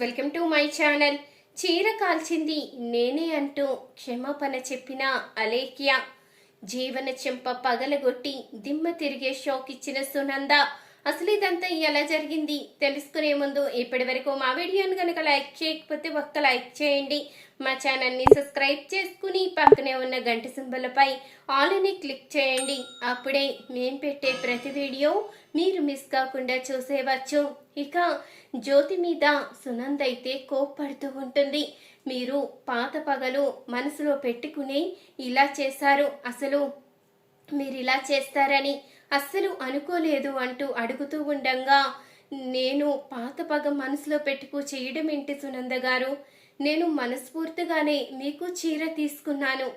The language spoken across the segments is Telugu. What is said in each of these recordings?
Welcome to my channel. చీర కాల్చింది నేనే అంటూ క్షమాపణ చెప్పిన అలేఖ్య. జీవన చెంప పగలగొట్టి దిమ్మ తిరిగే షాక్ ఇచ్చిన సునంద. అసలు ఇదంతా ఎలా జరిగింది తెలుసుకునే ముందు ఇప్పటి వరకు మా వీడియోను కనుక లైక్ చేయకపోతే ఒక్క లైక్ చేయండి. మా ఛానల్ని సబ్స్క్రైబ్ చేసుకుని పక్కనే ఉన్న గంట సింబలపై ఆల్ని క్లిక్ చేయండి. అప్పుడే మేము పెట్టే ప్రతి వీడియో మీరు మిస్ కాకుండా చూసేవచ్చు ఇక జ్యోతి మీద సునంద్ అయితే కోప్పడుతూ ఉంటుంది. మీరు పాత పగలు మనసులో పెట్టుకుని ఇలా చేశారు. అసలు మీరు ఇలా చేస్తారని అస్సలు అనుకోలేదు అంటూ అడుగుతూ ఉండంగా నేను పాత పగ మనసులో పెట్టుకు చేయడం ఏంటి సునంద గారు? నేను మనస్ఫూర్తిగానే మీకు చీర తీసుకున్నాను.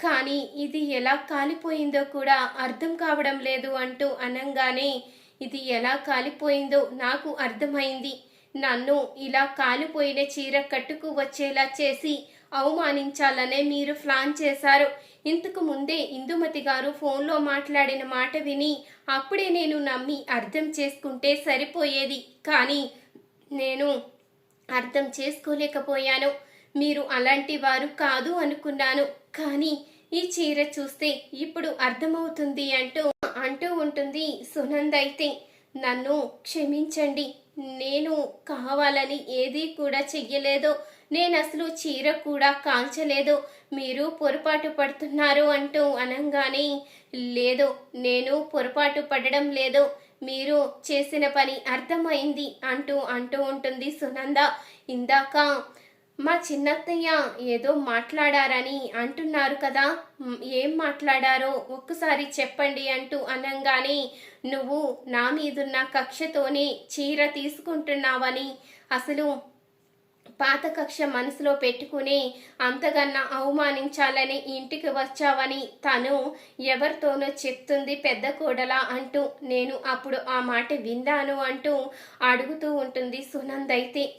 కానీ ఇది ఎలా కాలిపోయిందో కూడా అర్థం కావడం లేదు అంటూ అనంగానే ఇది ఎలా కాలిపోయిందో నాకు అర్థమైంది. నన్ను ఇలా కాలిపోయిన చీర కట్టుకు వచ్చేలా చేసి అవమానించాలనే మీరు ప్లాన్ చేశారు. ఇంతకు ముందే ఇందుమతి గారు ఫోన్లో మాట్లాడిన మాట విని అప్పుడే నేను నమ్మి అర్థం చేసుకుంటే సరిపోయేది. కానీ నేను అర్థం చేసుకోలేకపోయాను. మీరు అలాంటి వారు కాదు అనుకున్నాను. కానీ ఈ చీర చూస్తే ఇప్పుడు అర్థమవుతుంది అంటూ అంటూ ఉంటుంది సునంద్ అయితే. నన్ను క్షమించండి. నేను కావాలని ఏదీ కూడా చెయ్యలేదు. నేను అసలు చీర కూడా కాల్చలేదు. మీరు పొరపాటు పడుతున్నారు అంటూ అనంగానే లేదు నేను పొరపాటు పడడం లేదు. మీరు చేసిన పని అర్థమైంది అంటూ అంటూ ఉంటుంది సునంద. ఇందాక మా చిన్నత్తయ్య ఏదో మాట్లాడారని అంటున్నారు కదా. ఏం మాట్లాడారో ఒక్కసారి చెప్పండి అంటూ అనంగానే నువ్వు నా మీదున్న కక్షతోనే చీర తీసుకుంటున్నావని. అసలు పాత కక్ష మనసులో పెట్టుకుని అంతగన్నా అవమానించాలని ఇంటికి వచ్చావని తను ఎవరితోనో చెప్తుంది పెద్ద కోడలా అంటూ నేను అప్పుడు ఆ మాట విన్నాను అంటూ అడుగుతూ ఉంటుంది సునంద్ అయితే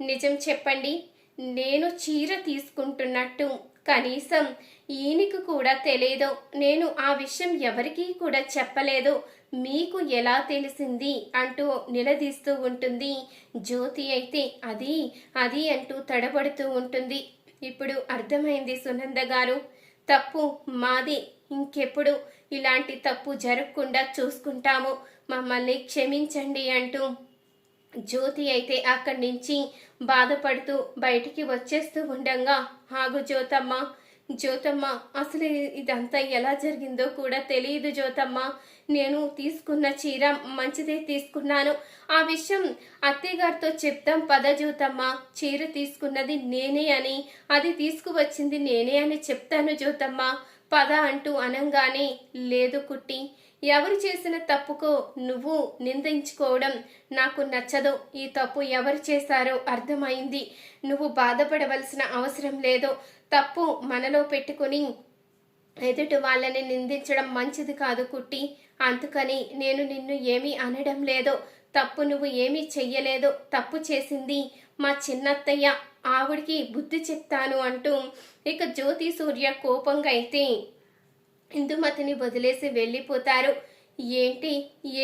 నిజం చెప్పండి. నేను చీర తీసుకుంటున్నట్టు. కనీసం ఈయనకు కూడా తెలియదు నేను ఆ విషయం ఎవరికీ కూడా చెప్పలేదు. మీకు ఎలా తెలిసింది అంటూ నిలదీస్తూ ఉంటుంది. జ్యోతి అయితే అది అది అంటూ తడబడుతూ ఉంటుంది. ఇప్పుడు అర్థమైంది సునంద గారు. తప్పు మాది. ఇంకెప్పుడు ఇలాంటి తప్పు జరగకుండా చూసుకుంటాము. మమ్మల్ని క్షమించండి అంటూ జ్యోతి అయితే అక్కడి నుంచి బాధపడుతూ బయటికి వచ్చేస్తూ ఉండగా ఆగు జ్యోతమ్మ జ్యోతమ్మ అసలు ఇదంతా ఎలా జరిగిందో కూడా తెలియదు జ్యోతమ్మ. నేను తీసుకున్న చీర మంచిదే తీసుకున్నాను. ఆ విషయం అత్తయ్యగారితో చెప్తాం పద జ్యోతమ్మ. చీర తీసుకున్నది నేనే అని అది తీసుకువచ్చింది నేనే అని చెప్తాను జ్యోతమ్మ. పద అంటూ అనంగానే లేదు కుట్టి ఎవరు చేసిన తప్పుకు నువ్వు నిందించుకోవడం నాకు నచ్చదు. ఈ తప్పు ఎవరు చేశారో అర్థమైంది. నువ్వు బాధపడవలసిన అవసరం లేదు. తప్పు మనలో పెట్టుకుని ఎదుటి వాళ్ళని నిందించడం మంచిది కాదు కుట్టి. అందుకని నేను నిన్ను ఏమీ అనడం లేదు. తప్పు నువ్వు ఏమీ చెయ్యలేదు. తప్పు చేసింది మా చిన్నత్తయ్య. ఆవిడికి బుద్ధి చెప్తాను అంటూ ఇక జ్యోతి సూర్య కోపంగా అయితే ఇందుమతిని వదిలేసి వెళ్ళిపోతారు. ఏంటి?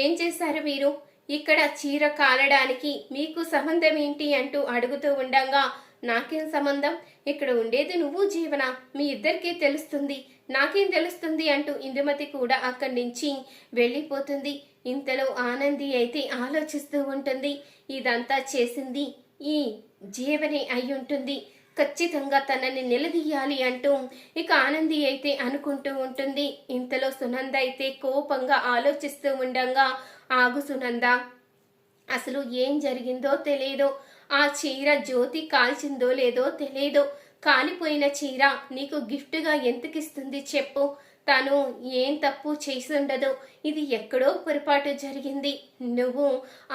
ఏం చేశారు మీరు? ఇక్కడ చీర కాలడానికి మీకు సంబంధం ఏంటి అంటూ అడుగుతూ ఉండంగా నాకేం సంబంధం? ఇక్కడ ఉండేది నువ్వు జీవన. మీ ఇద్దరికీ తెలుస్తుంది. నాకేం తెలుస్తుంది? అంటూ ఇందుమతి కూడా అక్కడి నుంచి వెళ్ళిపోతుంది. ఇంతలో ఆనంది అయితే ఆలోచిస్తూ ఉంటుంది. ఇదంతా చేసింది ఈ జీవనే అయి ఉంటుంది. ఖచ్చితంగా తనని నిలదీయాలి అంటూ ఇక ఆనంది అయితే అనుకుంటూ ఉంటుంది. ఇంతలో సునంద అయితే కోపంగా ఆలోచిస్తూ ఉండంగా ఆగు సునంద అసలు ఏం జరిగిందో తెలియదు ఆ చీర జ్యోతి కాల్చిందో లేదో తెలియదు కాలిపోయిన చీర నీకు గిఫ్ట్గా ఎంతకిస్తుంది చెప్పు. తను ఏం తప్పు చేసి ఇది ఎక్కడో పొరపాటు జరిగింది. నువ్వు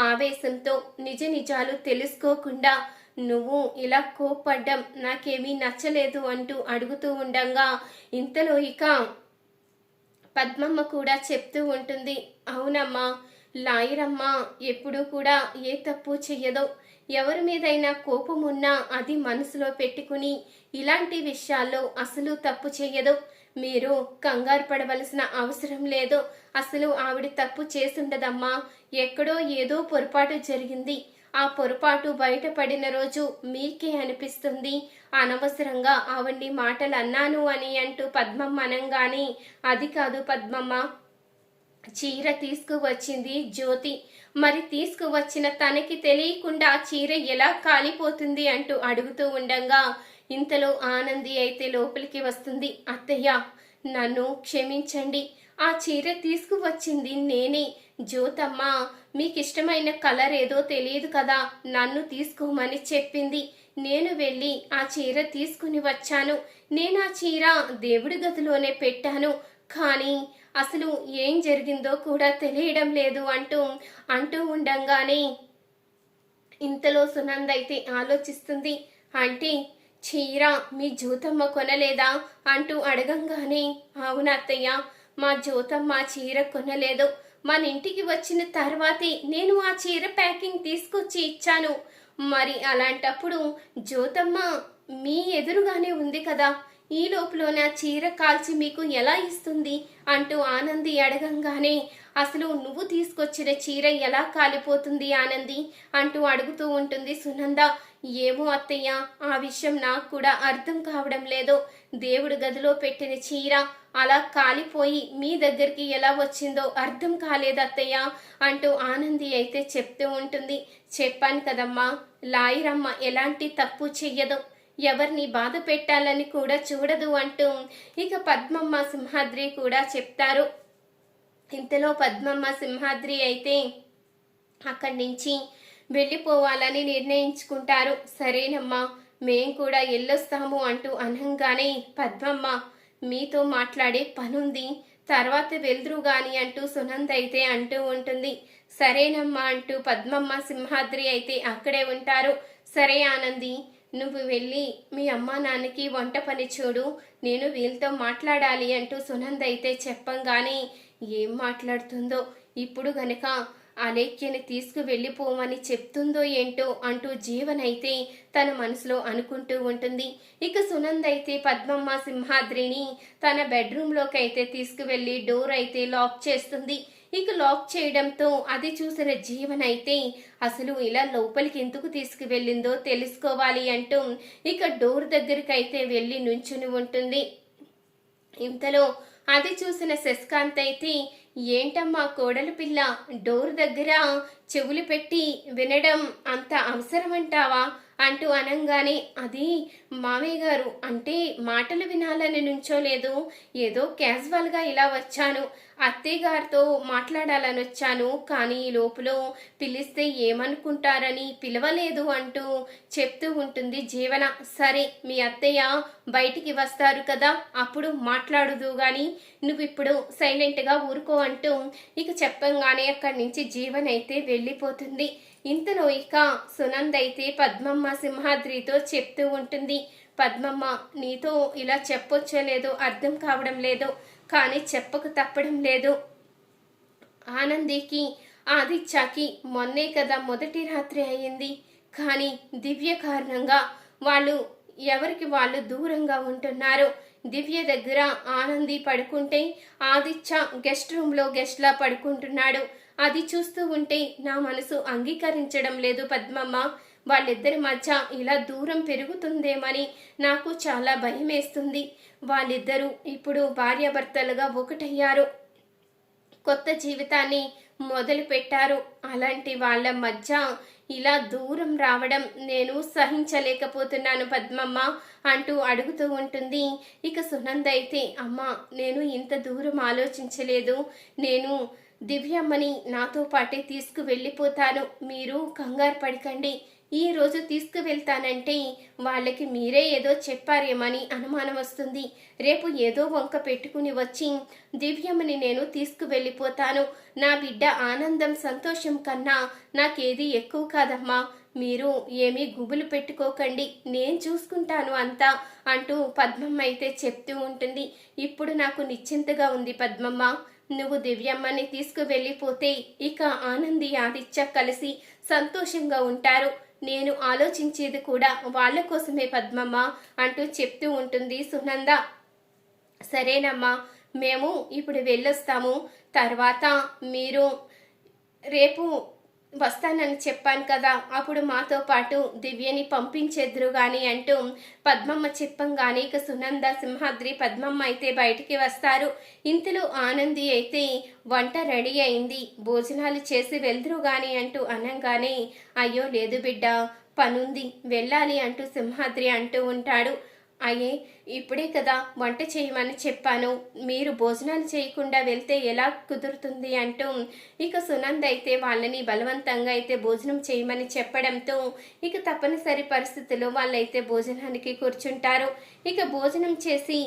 ఆవేశంతో నిజ నిజాలు తెలుసుకోకుండా నువ్వు ఇలా కోప్పడ్డం నాకేమీ నచ్చలేదు అంటూ అడుగుతూ ఉండంగా ఇంతలో ఇక పద్మమ్మ కూడా చెప్తూ ఉంటుంది అవునమ్మా లాయరమ్మ ఎప్పుడూ కూడా ఏ తప్పు చెయ్యదో. ఎవరి మీదైనా కోపం ఉన్నా అది మనసులో పెట్టుకుని ఇలాంటి విషయాల్లో అసలు తప్పు చెయ్యదు. మీరు కంగారు పడవలసిన అవసరం లేదు. అసలు ఆవిడ తప్పు చేసుండదమ్మా ఎక్కడో ఏదో పొరపాటు జరిగింది. ఆ పొరపాటు బయటపడిన రోజు మీకే అనిపిస్తుంది. అనవసరంగా ఆవిడ్ని మాటలు అన్నాను అని అంటూ పద్మమ్మ అనంగానే అది కాదు పద్మమ్మ చీర తీసుకువచ్చింది జ్యోతి. మరి తీసుకువచ్చిన తనకి తెలియకుండా చీర ఎలా కాలిపోతుంది అంటూ అడుగుతూ ఉండగా ఇంతలో ఆనంది అయితే లోపలికి వస్తుంది. అత్తయ్య నన్ను క్షమించండి. ఆ చీర తీసుకువచ్చింది నేనే. జ్యోతమ్మ మీకు ఇష్టమైన కలర్ ఏదో తెలియదు కదా నన్ను తీసుకోమని చెప్పింది. నేను వెళ్ళి ఆ చీర తీసుకుని వచ్చాను. నేను ఆ చీర దేవుడి గదిలోనే పెట్టాను. కానీ అసలు ఏం జరిగిందో కూడా తెలియడం లేదు అంటూ అంటూ ఉండంగానే ఇంతలో సునంద అయితే ఆలోచిస్తుంది. అంటే చీర మీ జ్యోతమ్మ కొనలేదా? అంటూ అడగంగానే అవునత్తయ్య మా జ్యోతమ్మ చీర కొనలేదు. మన ఇంటికి వచ్చిన తర్వాతే నేను ఆ చీర ప్యాకింగ్ తీసుకొచ్చి ఇచ్చాను. మరి అలాంటప్పుడు జ్యోతమ్మ మీ ఎదురుగానే ఉంది కదా. ఈ లోపల నా చీర కాల్చి మీకు ఎలా ఇస్తుంది? అంటూ ఆనంది అడగంగానే అసలు నువ్వు తీసుకొచ్చిన చీర ఎలా కాలిపోతుంది ఆనంది? అంటూ అడుగుతూ ఉంటుంది సునంద. ఏమో అత్తయ్య ఆ విషయం నాకు కూడా అర్థం కావడం లేదు. దేవుడు గదిలో పెట్టిన చీర అలా కాలిపోయి మీ దగ్గరికి ఎలా వచ్చిందో అర్థం కాలేదు అత్తయ్య అంటూ ఆనంది అయితే చెప్తూ ఉంటుంది. చెప్పాను కదమ్మా లాయరమ్మ ఎలాంటి తప్పు చెయ్యదు. ఎవరిని బాధ పెట్టాలని కూడా చూడదు అంటూ ఇక పద్మమ్మ సింహాద్రి కూడా చెప్తారు. ఇంతలో పద్మమ్మ సింహాద్రి అయితే అక్కడి నుంచి వెళ్ళిపోవాలని నిర్ణయించుకుంటారు. సరేనమ్మా మేం కూడా వెళ్ళొస్తాము అంటూ అనంగానే పద్మమ్మ మీతో మాట్లాడే పనుంది. తర్వాత వెళ్దురు గాని అంటూ సునంద్ అయితే అంటూ ఉంటుంది. సరేనమ్మా అంటూ పద్మమ్మ సింహాద్రి అయితే అక్కడే ఉంటారు. సరే ఆనంది నువ్వు వెళ్ళి మీ అమ్మా నాన్నకి వంట పని చూడు. నేను వీళ్ళతో మాట్లాడాలి అంటూ సునంద్ అయితే చెప్పంగానే ఏం మాట్లాడుతుందో? ఇప్పుడు గనక అలేఖ్యని తీసుకు వెళ్ళిపోమని చెప్తుందో ఏంటో అంటూ జీవనైతే తన మనసులో అనుకుంటూ ఉంటుంది. ఇక సునంద్ అయితే పద్మమ్మ సింహాద్రిని తన బెడ్రూమ్లోకి అయితే తీసుకువెళ్ళి డోర్ అయితే లాక్ చేస్తుంది. ఇక లాక్ చేయడంతో అది చూసిన జీవన్ అయితే అసలు ఇలా లోపలికి ఎందుకు తీసుకువెళ్ళిందో తెలుసుకోవాలి అంటూ ఇక డోర్ దగ్గరికి అయితే వెళ్ళి నుంచుని ఉంటుంది. ఇంతలో అది చూసిన శశికాంత్ అయితే ఏంటమ్మా కోడలు పిల్ల డోర్ దగ్గర చెవులు పెట్టి వినడం అంత అవసరమంటావా? అంటూ అనంగానే అది మామయ్య గారు అంటే మాటలు వినాలని నుంచోలేదు. ఏదో క్యాజువల్గా ఇలా వచ్చాను. అత్తయ్య గారితో మాట్లాడాలని వచ్చాను. కానీ ఈ లోపల పిలిస్తే ఏమనుకుంటారని పిలవలేదు అంటూ చెప్తూ ఉంటుంది జీవన. సరే మీ అత్తయ్య బయటికి వస్తారు కదా అప్పుడు మాట్లాడుదు గాని. నువ్వు ఇప్పుడు సైలెంట్గా ఊరుకో అంటూ ఇక చెప్పంగానే అక్కడి నుంచి జీవన అయితే వెళ్ళిపోతుంది. ఇంతలో ఇక సునందైతే పద్మమ్మ సింహాద్రితో చెప్తూ ఉంటుంది పద్మమ్మ నీతో ఇలా చెప్పొచ్చో లేదో అర్థం కావడం లేదు కానీ చెప్పక తప్పడం లేదు. ఆనందికి ఆదిత్యకి మొన్నే కదా మొదటి రాత్రి అయ్యింది. కానీ దివ్య కారణంగా వాళ్ళు ఎవరికి వాళ్ళు దూరంగా ఉంటున్నారు. దివ్య దగ్గర ఆనంది పడుకుంటే ఆదిత్య గెస్ట్ రూమ్లో గెస్ట్లా పడుకుంటున్నాడు. అది చూస్తూ ఉంటే నా మనసు అంగీకరించడం లేదు పద్మమ్మ. వాళ్ళిద్దరి మధ్య ఇలా దూరం పెరుగుతుందేమని నాకు చాలా భయం వేస్తుంది వాళ్ళిద్దరూ ఇప్పుడు భార్యాభర్తలుగా ఒకటయ్యారు. కొత్త జీవితాన్ని మొదలు పెట్టారు అలాంటి వాళ్ళ మధ్య ఇలా దూరం రావడం నేను సహించలేకపోతున్నాను పద్మమ్మ అంటూ అడుగుతూ ఉంటుంది. ఇక సునంద అయితే అమ్మ నేను ఇంత దూరం ఆలోచించలేదు. నేను దివ్యమ్మని నాతో పాటే తీసుకువెళ్ళిపోతాను. మీరు కంగారు పడకండి. ఈ రోజు తీసుకువెళ్తానంటే వాళ్ళకి మీరే ఏదో చెప్పారేమని అనుమానం వస్తుంది. రేపు ఏదో వంక పెట్టుకుని వచ్చి దివ్యమ్మని నేను తీసుకువెళ్ళిపోతాను. నా బిడ్డ ఆనందం సంతోషం కన్నా నాకేది ఎక్కువ కాదమ్మా. మీరు ఏమీ గుబులు పెట్టుకోకండి. నేను చూసుకుంటాను అంతా అంటూ పద్మమ్మ అయితే చెప్తూ ఉంటుంది. ఇప్పుడు నాకు నిశ్చింతగా ఉంది పద్మమ్మ. నువ్వు దివ్యమ్మని తీసుకువెళ్ళిపోతే ఇక ఆనంది ఆదిత్య కలిసి సంతోషంగా ఉంటారు. నేను ఆలోచించేది కూడా వాళ్ళ కోసమే పద్మమ్మ అంటూ చెప్తూ ఉంటుంది సునంద. సరేనమ్మా మేము ఇప్పుడు వెళ్ళొస్తాము. తర్వాత మీరు రేపు వస్తానని చెప్పాను కదా. అప్పుడు మాతో పాటు దివ్యని పంపించేద్దరు గాని అంటూ పద్మమ్మ చెప్పంగానే ఇక సునంద సింహాద్రి పద్మమ్మ అయితే బయటికి వస్తారు. ఇంతలో ఆనంది అయితే వంట రెడీ అయింది. భోజనాలు చేసి వెళ్దురు గాని అంటూ అనంగానే అయ్యో లేదు బిడ్డ పనుంది. వెళ్ళాలి అంటూ సింహాద్రి అంటూ ఉంటాడు. అయ్యే ఇప్పుడే కదా వంట చేయమని చెప్పాను. మీరు భోజనాలు చేయకుండా వెళ్తే ఎలా కుదురుతుంది అంటూ ఇక సునంద్ అయితే వాళ్ళని బలవంతంగా అయితే భోజనం చేయమని చెప్పడంతో ఇక తప్పనిసరి పరిస్థితుల్లో వాళ్ళైతే భోజనానికి కూర్చుంటారు. ఇక భోజనం చేసి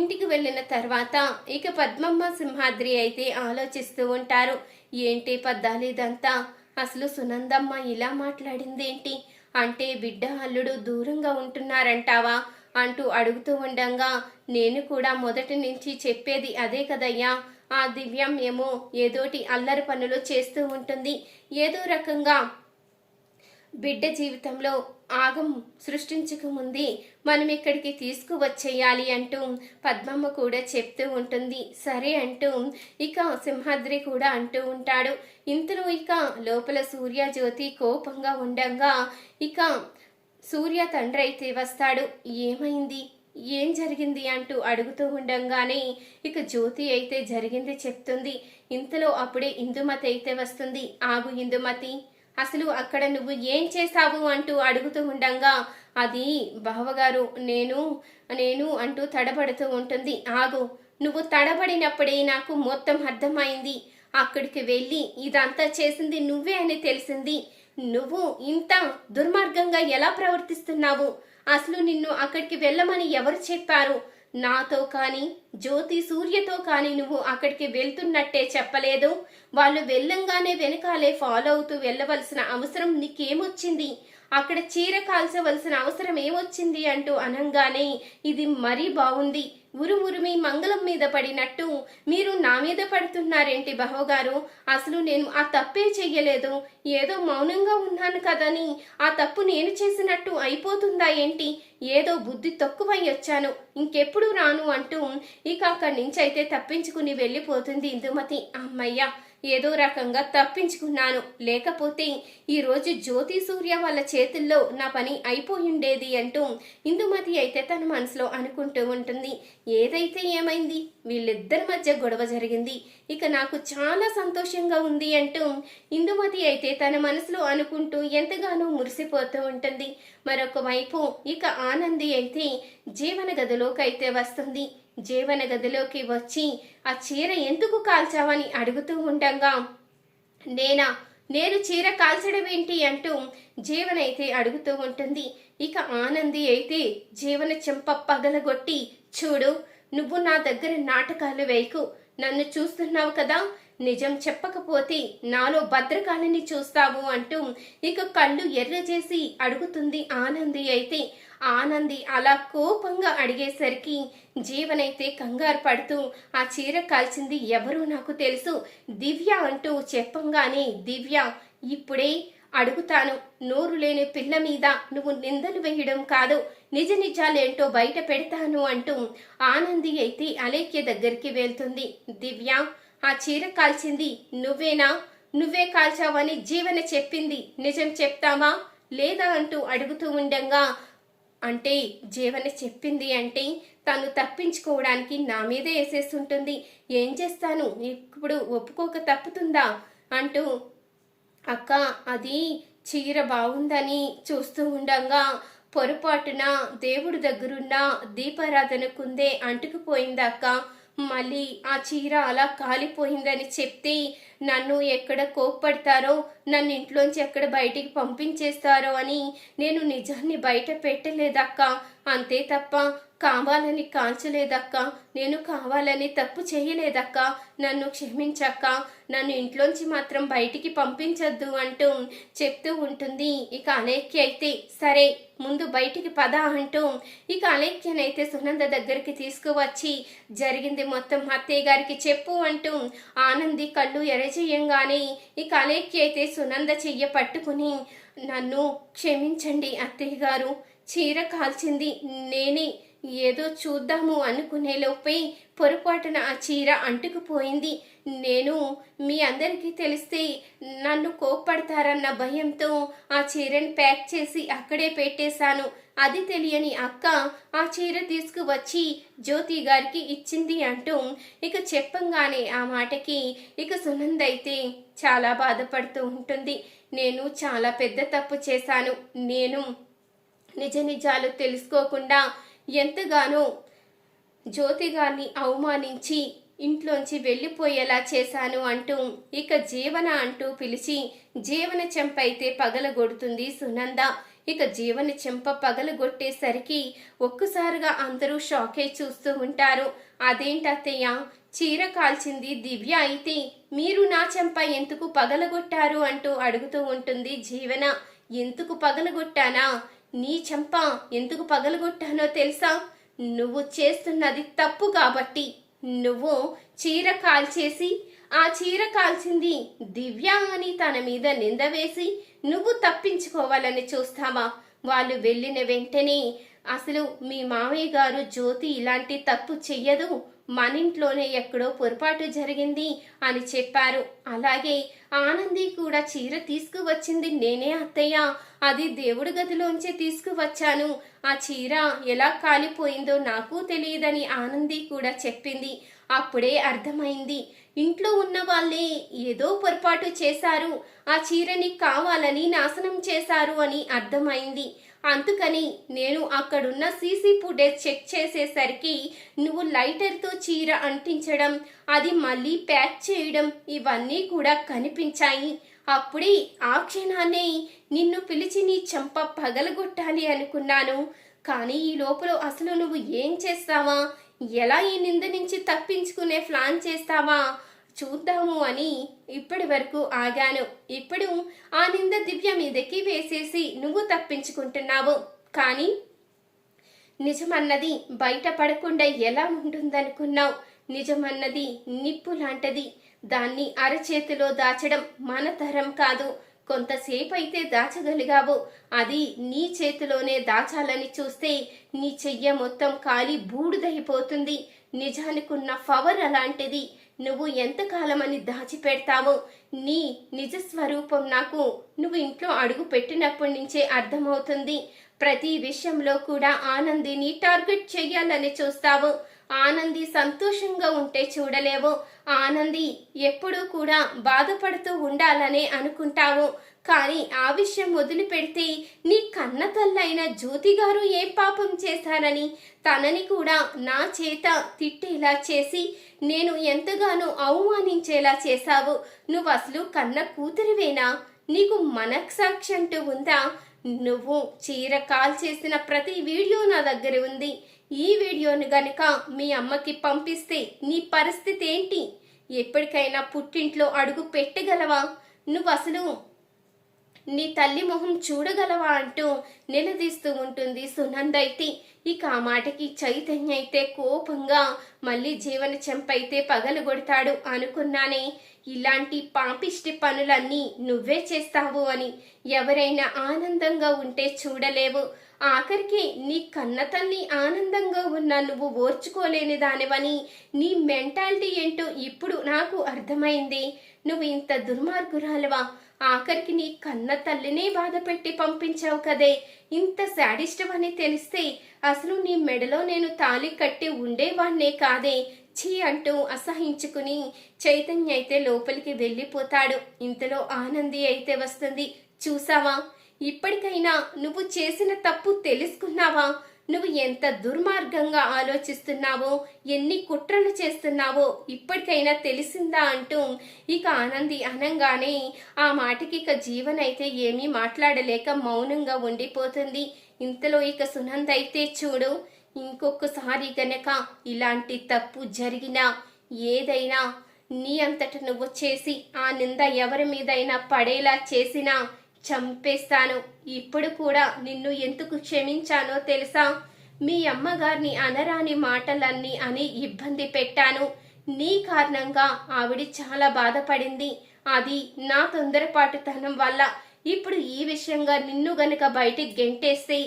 ఇంటికి వెళ్ళిన తర్వాత ఇక పద్మమ్మ సింహాద్రి అయితే ఆలోచిస్తూ ఉంటారు. ఏంటి పద్దాలు ఇదంతా? అసలు సునందమ్మ ఇలా మాట్లాడిందేంటి? అంటే బిడ్డ అల్లుడు దూరంగా ఉంటున్నారంటావా? అంటూ అడుగుతూ ఉండంగా నేను కూడా మొదటి నుంచి చెప్పేది అదే కదయ్యా. ఆ దివ్యం ఏమో ఏదోటి అల్లరి పనులు చేస్తూ ఉంటుంది. ఏదో రకంగా బిడ్డ జీవితంలో ఆగం సృష్టించకముంది మనం ఇక్కడికి తీసుకువచ్చేయాలి అంటూ పద్మమ్మ కూడా చెప్తూ ఉంటుంది. సరే అంటూ ఇక సింహాద్రి కూడా అంటూ ఉంటాడు. ఇంతలో ఇక లోపల సూర్యజ్యోతి కోపంగా ఉండంగా ఇక సూర్య తండ్రి అయితే వస్తాడు. ఏమైంది? ఏం జరిగింది అంటూ అడుగుతూ ఉండంగానే ఇక జ్యోతి అయితే జరిగింది చెప్తుంది. ఇంతలో అప్పుడే ఇందుమతి అయితే వస్తుంది. ఆగు ఇందుమతి. అసలు అక్కడ నువ్వు ఏం చేశావు అంటూ అడుగుతూ ఉండంగా అది బావగారు నేను నేను అంటూ తడబడుతూ ఉంటుంది. ఆగు. నువ్వు తడబడినప్పుడే నాకు మొత్తం అర్థమైంది. అక్కడికి వెళ్ళి ఇదంతా చేసింది నువ్వే అని తెలిసింది. నువ్వు ఇంత దుర్మార్గంగా ఎలా ప్రవర్తిస్తున్నావు? అసలు నిన్ను అక్కడికి వెళ్ళమని ఎవరు చెప్పారు? నాతో కానీ జ్యోతి సూర్యతో కానీ నువ్వు అక్కడికి వెళ్తున్నట్టే చెప్పలేదు. వాళ్ళు వెళ్ళంగానే వెనకాలే ఫాలో అవుతూ వెళ్ళవలసిన అవసరం నీకేమొచ్చింది? అక్కడ చీర కాల్చవలసిన అవసరం ఏమొచ్చింది అంటూ అనంగానే ఇది మరీ బాగుంది. ఉరుమురిమి మంగళం మీద పడినట్టు మీరు నా మీద పడుతున్నారేంటి బావగారు? అసలు నేను ఆ తప్పే చెయ్యలేదు. ఏదో మౌనంగా ఉన్నాను కదని ఆ తప్పు నేను చేసినట్టు అయిపోతుందా ఏంటి? ఏదో బుద్ధి తక్కువై వచ్చాను. ఇంకెప్పుడు రాను అంటూ ఇక అక్కడి నుంచి అయితే తప్పించుకుని వెళ్ళిపోతుంది ఇందుమతి. అమ్మయ్య ఏదో రకంగా తప్పించుకున్నాను. లేకపోతే ఈరోజు జ్యోతి సూర్య వాళ్ళ చేతుల్లో నా పని అయిపోయిండేది అంటూ ఇందుమతి అయితే తన మనసులో అనుకుంటూ ఉంటుంది. ఏదైతే ఏమైంది? వీళ్ళిద్దరి మధ్య గొడవ జరిగింది. ఇక నాకు చాలా సంతోషంగా ఉంది అంటూ ఇందుమతి అయితే తన మనసులో అనుకుంటూ ఎంతగానో మురిసిపోతూ ఉంటుంది. మరొక వైపు ఇక ఆనంది అయితే జీవన గదిలోకి అయితే వస్తుంది. జీవన గదిలోకి వచ్చి ఆ చీర ఎందుకు కాల్చావని అడుగుతూ ఉండగా. నేనా నేను చీర కాల్చడం ఏంటి? అంటూ జీవన అయితే అడుగుతూ ఉంటుంది. ఇక ఆనంది అయితే జీవన చెంప పగలగొట్టి చూడు నువ్వు నా దగ్గర నాటకాలు వేయకు. నన్ను చూస్తున్నావు కదా. నిజం చెప్పకపోతే నాలో భద్రకాళిని చూస్తావు అంటూ ఇక కళ్ళు ఎర్ర చేసి అడుగుతుంది ఆనంది అయితే. ఆనంది అలా కోపంగా అడిగేసరికి జీవనైతే కంగారు పడుతూ ఆ చీర కాల్చింది ఎవరో నాకు తెలుసు. దివ్య అంటూ చెప్పంగానే దివ్య ఇప్పుడే అడుగుతాను. నోరు లేని పిల్ల మీద నువ్వు నిందలు వేయడం కాదు. నిజ నిజాలేంటో బయట పెడతాను అంటూ ఆనంది అయితే అలేఖ్య దగ్గరికి వెళ్తుంది. దివ్య ఆ చీర కాల్చింది నువ్వేనా? నువ్వే కాల్చావని జీవన చెప్పింది. నిజం చెప్తామా లేదా? అంటూ అడుగుతూ ఉండగా అంటే జీవన చెప్పింది అంటే తను తప్పించుకోవడానికి నా మీదే వేసేస్తుంటుంది. ఏం చేస్తాను? ఇప్పుడు ఒప్పుకోక తప్పుతుందా? అంటూ అక్క అది చీర బాగుందని చూస్తూ ఉండంగా. పొరపాటున దేవుడి దగ్గరున్న దీపారాధనకుందే అంటుకుపోయింది అక్క. మళ్ళీ ఆ చీర అలా కాలిపోయిందని చెప్తే నన్ను ఎక్కడ కోప్పడతారో నన్ను ఇంట్లోంచి ఎక్కడ బయటికి పంపించేస్తారో అని నేను నిజాన్ని బయట పెట్టలేదక్క. అంతే తప్ప కావాలని కాల్చలేదక్క నేను కావాలని తప్పు చేయలేదక్క నన్ను క్షమించక్క నన్ను ఇంట్లోంచి మాత్రం బయటికి పంపించొద్దు అంటూ చెప్తూ ఉంటుంది. ఇక అలేఖ్య అయితే సరే ముందు బయటికి పద అంటూ ఇక అలేఖ్యనైతే సునంద దగ్గరికి తీసుకువచ్చి జరిగింది మొత్తం అత్తయ్య గారికి చెప్పు అంటూ ఆనంది కళ్ళు ఎరచేయంగానే ఇక అలేఖ్య అయితే సునంద చెయ్య పట్టుకుని నన్ను క్షమించండి అత్తయ్య గారు చీర కాల్చింది నేనే ఏదో చూద్దాము అనుకునేలోపే పొరపాటున ఆ చీర అంటుకుపోయింది. నేను మీ అందరికీ తెలిస్తే నన్ను కోప్పడతారన్న భయంతో ఆ చీరని ప్యాక్ చేసి అక్కడే పెట్టేశాను. అది తెలియని అక్క ఆ చీర తీసుకువచ్చి జ్యోతి గారికి ఇచ్చింది అంటూ ఇక చెప్పంగానే ఆ మాటకి ఇక సునంద అయితే చాలా బాధపడుతూ ఉంటుంది. నేను చాలా పెద్ద తప్పు చేశాను. నేను నిజ నిజాలు తెలుసుకోకుండా ఎంతగానో జ్యోతి గారిని అవమానించి ఇంట్లోంచి వెళ్ళిపోయేలా చేశాను అంటూ ఇక జీవన అంటూ పిలిచి జీవన చెంప అయితే పగలగొడుతుంది సునంద. ఇక జీవన చెంప పగలగొట్టేసరికి ఒక్కసారిగా అందరూ షాకే చూస్తూ ఉంటారు. అదేంటత్తయ్య? చీర కాల్చింది దివ్య అయితే మీరు నా చెంప ఎందుకు పగలగొట్టారు అంటూ అడుగుతూ ఉంటుంది జీవన. ఎందుకు పగలగొట్టానా? నీ చెంప ఎందుకు పగలగొట్టానో తెలుసా? నువ్వు చేస్తున్నది తప్పు కాబట్టి. నువ్వు చీర కాల్చేసి ఆ చీర కాల్చింది దివ్య అని తన మీద నింద వేసి నువ్వు తప్పించుకోవాలని చూస్తావా? వాళ్ళు వెళ్ళిన వెంటనే అసలు మీ మామయ్య గారు జ్యోతి ఇలాంటి తప్పు చెయ్యదు. మన ఇంట్లోనే ఎక్కడో పొరపాటు జరిగింది అని చెప్పారు. అలాగే ఆనంది కూడా చీర తీసుకువచ్చింది నేనే అత్తయ్య. అది దేవుడి గదిలోంచి తీసుకువచ్చాను. ఆ చీర ఎలా కాలిపోయిందో నాకు తెలియదని ఆనంది కూడా చెప్పింది. అప్పుడే అర్థమైంది. ఇంట్లో ఉన్న వాళ్ళే ఏదో పొరపాటు చేశారు. ఆ చీరని కావాలని నాశనం చేశారు అని అర్థమైంది. అందుకని నేను అక్కడున్న సీసీ ఫుటేజ్ చెక్ చేసేసరికి నువ్వు లైటర్తో చీర అంటించడం అది మళ్ళీ ప్యాక్ చేయడం ఇవన్నీ కూడా కనిపించాయి. అప్పుడే ఆ క్షణాన్నే నిన్ను పిలిచి నీ చెంప పగలగొట్టాలి అనుకున్నాను. కానీ ఈ లోపల అసలు నువ్వు ఏం చేస్తావా? ఎలా ఈ నింద నుంచి తప్పించుకునే ప్లాన్ చేస్తావా? చూద్దాము అని ఇప్పటి వరకు ఆగాను. ఇప్పుడు ఆ నింద దివ్య మీదకి వేసేసి నువ్వు తప్పించుకుంటున్నావు. కానీ నిజమన్నది బయట పడకుండా ఎలా ఉంటుందనుకున్నావు? నిజమన్నది నిప్పు లాంటిది. దాన్ని అరచేతిలో దాచడం మన తరం కాదు. కొంతసేపు అయితే దాచగలిగావు. అది నీ చేతిలోనే దాచాలని చూస్తే నీ చెయ్య మొత్తం కాలి బూడిదైపోతుంది. నిజానికున్న పవర్ అలాంటిది. నువ్వు ఎంతకాలమని దాచిపెడతావో నీ నిజ స్వరూపం నాకు నువ్వు ఇంట్లో అడుగు పెట్టినప్పటి నుంచే అర్థమవుతుంది. ప్రతి విషయంలో కూడా ఆనందిని టార్గెట్ చెయ్యాలని చూస్తావు. ఆనంది సంతోషంగా ఉంటే చూడలేవు. ఆనంది ఎప్పుడూ కూడా బాధపడుతూ ఉండాలనే అనుకుంటావు. కానీ ఆ విషయం వదిలిపెడితే నీ కన్న తల్లైన జ్యోతి గారు ఏం పాపం చేశారని తనని కూడా నా చేత తిట్టేలా చేసి నేను ఎంతగానో అవమానించేలా చేశావు. నువ్వు అసలు కన్న కూతురివేనా? నీకు మనస్సాక్షి అంటూ ఉందా? నువ్వు చీర కాల్ చేసిన ప్రతి వీడియో నా దగ్గర ఉంది. ఈ వీడియోను గనుక మీ అమ్మకి పంపిస్తే నీ పరిస్థితి ఏంటి? ఎప్పటికైనా పుట్టింట్లో అడుగు పెట్టగలవా? నువ్వు అసలు నీ తల్లి మొహం చూడగలవా అంటూ నిలదీస్తూ ఉంటుంది సునంద అయితే. ఇక ఆ మాటకి చైతన్య అయితే కోపంగా మళ్ళీ జీవన చెంపైతే పగలగొడతాడు అనుకున్నానే. ఇలాంటి పాపిష్టి పనులన్నీ నువ్వే చేస్తావు అని ఎవరైనా ఆనందంగా ఉంటే చూడలేవు. ఆఖరికి నీ కన్న తల్లి ఆనందంగా ఉన్న నువ్వు ఓర్చుకోలేని దానివని నీ మెంటాలిటీ ఏంటో ఇప్పుడు నాకు అర్థమైంది. నువ్వు ఇంత దుర్మార్గురాలవా? ఆఖరికి నీ కన్న తల్లినే బాధ పెట్టి పంపించావు కదే. ఇంత శాడిస్టం అని తెలిస్తే అసలు నీ మెడలో నేను తాళి కట్టి ఉండేవాణ్ణే కాదే. ఛీ అంటూ అసహించుకుని చైతన్య అయితే లోపలికి వెళ్ళిపోతాడు. ఇంతలో ఆనంది అయితే వస్తుంది. చూసావా? ఇప్పటికైనా నువ్వు చేసిన తప్పు తెలుసుకున్నావా? నువ్వు ఎంత దుర్మార్గంగా ఆలోచిస్తున్నావో ఎన్ని కుట్రలు చేస్తున్నావో ఇప్పటికైనా తెలిసిందా అంటూ ఇక ఆనంది అనంగానే ఆ మాటకి ఇక జీవన్ అయితే ఏమీ మాట్లాడలేక మౌనంగా ఉండిపోతుంది. ఇంతలో ఇక సునంద అయితే చూడు ఇంకొకసారి గనక ఇలాంటి తప్పు జరిగినా ఏదైనా నీ అంతట నువ్వు చేసి ఆ నింద ఎవరి మీదైనా పడేలా చేసినా చంపేస్తాను. ఇప్పుడు కూడా నిన్ను ఎందుకు క్షమించానో తెలుసా? మీ అమ్మగారిని అనరాని మాటలన్నీ అని ఇబ్బంది పెట్టాను. నీ కారణంగా ఆవిడ చాలా బాధపడింది. అది నా తొందరపాటుతనం వల్ల. ఇప్పుడు ఈ విషయంగా నిన్ను గనుక బయటికి గెంటేస్తే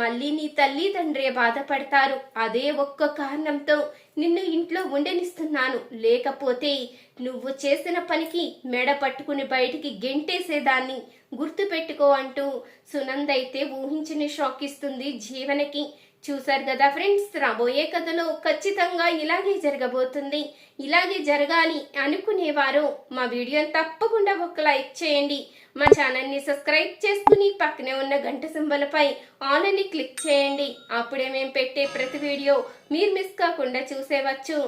మళ్ళీ నీ తల్లిదండ్రే బాధపడతారు. అదే ఒక్క కారణంతో నిన్ను ఇంట్లో ఉండనిస్తున్నాను. లేకపోతే నువ్వు చేసిన పనికి మెడ పట్టుకుని బయటికి గెంటేసేదాన్ని. గుర్తుపెట్టుకో అంటూ సునంద్ అయితే ఊహించని షాక్ ఇస్తుంది జీవనకి. చూశారు కదా ఫ్రెండ్స్ రాబోయే కథలో ఖచ్చితంగా ఇలాగే జరగబోతుంది. ఇలాగే జరగాలి అనుకునేవారు. మా వీడియోని తప్పకుండా ఒక లైక్ చేయండి. మా ఛానల్ని సబ్స్క్రైబ్ చేసుకుని పక్కనే ఉన్న గంట సింబలపై ఆల్ అని క్లిక్ చేయండి. అప్పుడే మేము పెట్టే ప్రతి వీడియో మీరు మిస్ కాకుండా చూసేవచ్చు.